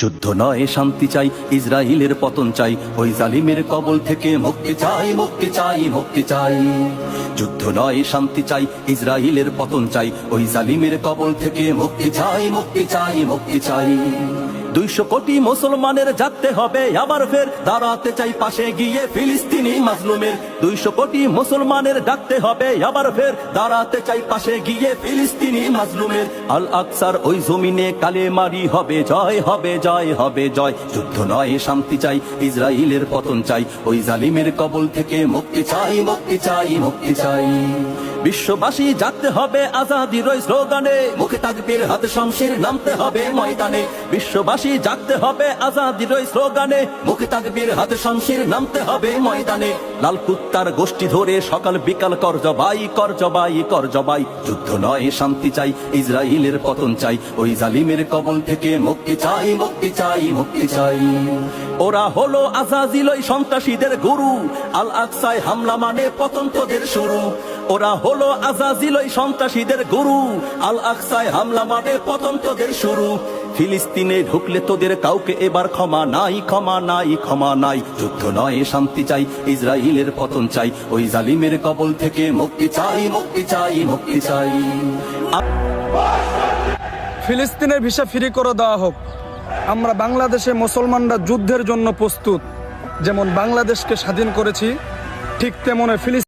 যুদ্ধ নয়, শান্তি চাই ইসরায়েলের পতন চাই, ওই জালিমের কবল থেকে মুক্তি চাই মুক্তি চাই মুক্তি চাই। যুদ্ধ নয়, শান্তি চাই ইসরায়েলের পতন চাই, ওই জালিমের কবল থেকে মুক্তি চাই মুক্তি চাই মুক্তি চাই। দুইশো কোটি মুসলমানের জাগতে হবে, আবার ফের দাঁড়াতে চাই পাশে গিয়ে ফিলিস্তিনি মাজলুমের। দুইশো কোটি মুসলমানের ডাকতে হবে, আবার ফের দাঁড়াতে চাই পাশে গিয়ে ফিলিস্তিনি মাজলুমের। আল আকসার ওই জমিনে কালে মারি হবে, জয় হবে জয় হবে, জয়। যুদ্ধ নয়, শান্তি চাই ইসরায়েলের পতন চাই। ওই জালিমের কবল থেকে মুক্তি চাই মুক্তি চাই মুক্তি চাই। বিশ্ববাসী জাগতে হবে আজাদির ওই স্লোগানে। মুখে তাকবীর, হাতে শমশের, নামতে হবে ময়দানে। বিশ্ববাসী জাগতে হবে আজাদির ওই স্লোগানে। মুখে তাকবীর, হাতে শমশের নামতে হবে ময়দানে। লাল কুত্তার গোষ্ঠী ধরে সকাল বিকাল কর জবাই কর জবাই কর জবাই। যুদ্ধ নয়, শান্তি চাই ইসরায়েলের পতন চাই। ওই জালিমের কবল থেকে মুক্তি চাই মুক্তি চাই মুক্তি চাই। ওরা হলো আজাজিল ওই সন্ত্রাসীদের গুরু। আল আকসায় হামলা মানে পতন তোদের শুরু। ওরা হলো আজাজিল ওই সন্ত্রাসীদের গুরু। আল আকসায় হামলা মানে পতন তোদের শুরু। ফিলিস্তিনে ঢুকলে তোদের কাউকে এবার ক্ষমা নাই ক্ষমা নাই ক্ষমা নাই। যুদ্ধ নয়, শান্তি চাই ইসরায়েলের পতন চাই। ওই জালিমের কবল থেকে মুক্তি চাই মুক্তি চাই মুক্তি চাই। ফিলিস্তিনের ভিসা ফ্রি করে দেওয়া হোক। আমরা বাংলাদেশে মুসলমানরা যুদ্ধের জন্য প্রস্তুত। যেমন বাংলাদেশকে স্বাধীন করেছি, ঠিক তেমন ফিলিস্তিন